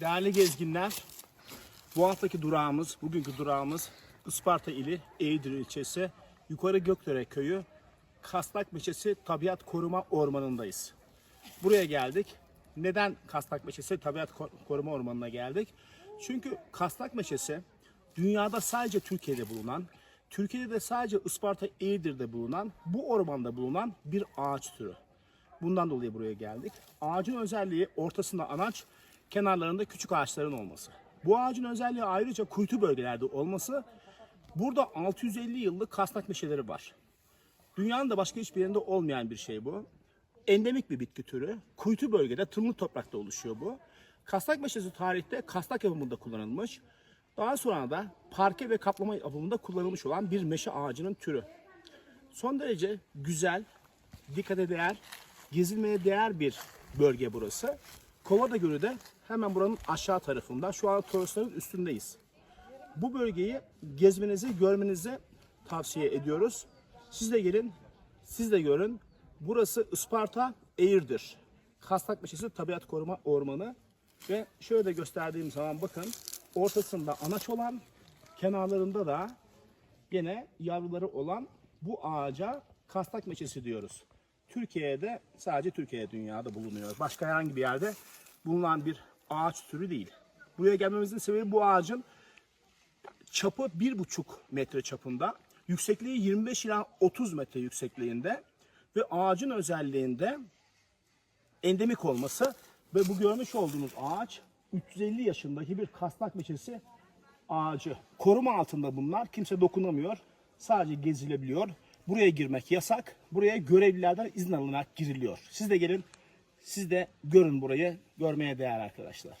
Değerli gezginler, bu haftaki durağımız, bugünkü durağımız Isparta ili Eğirdir ilçesi, Yukarı Gökdere köyü, Kastak Meşesi Tabiat Koruma Ormanı'ndayız. Buraya geldik. Neden Kastak Meşesi Tabiat Ko- Koruma Ormanı'na geldik? Çünkü Kastak Meşesi dünyada sadece Türkiye'de bulunan, Türkiye'de de sadece Isparta Eğirdir'de bulunan, bu ormanda bulunan bir ağaç türü. Bundan dolayı buraya geldik. Ağacın özelliği ortasında anaç, kenarlarında küçük ağaçların olması. Bu ağacın özelliği ayrıca kuytu bölgelerde olması. Burada 650 yıllık kasnak meşeleri var. Dünyanın da başka hiçbir yerinde olmayan bir şey bu. Endemik bir bitki türü. Kuytu bölgede, tırmık toprakta oluşuyor bu. Kasnak meşesi tarihte kasnak yapımında kullanılmış. Daha sonra da parke ve kaplama yapımında kullanılmış olan bir meşe ağacının türü. Son derece güzel, dikkate değer, gezilmeye değer bir bölge burası. Kovada Gölü de hemen buranın aşağı tarafında. Şu an Torosların üstündeyiz. Bu bölgeyi gezmenizi, görmenizi tavsiye ediyoruz. Siz de gelin, siz de görün. Burası Isparta Eğirdir. Kastak Meşesi Tabiat Koruma Ormanı. Ve şöyle de gösterdiğim zaman bakın ortasında anaç olan, kenarlarında da gene yavruları olan bu ağaca kastak meşesi diyoruz. Türkiye'de sadece Türkiye dünyada bulunuyor. Başka herhangi bir yerde bulunan bir ağaç türü değil. Buraya gelmemizin sebebi bu ağacın çapı 1,5 metre çapında, yüksekliği 25 ila 30 metre yüksekliğinde ve ağacın özelliğinde endemik olması ve bu görmüş olduğunuz ağaç 350 yaşındaki bir kasnak meşesi ağacı. Koruma altında bunlar. Kimse dokunamıyor. Sadece gezilebiliyor. Buraya girmek yasak. Buraya görevlilerden izin alınarak giriliyor. Siz de gelin. Siz de görün burayı. Görmeye değer arkadaşlar.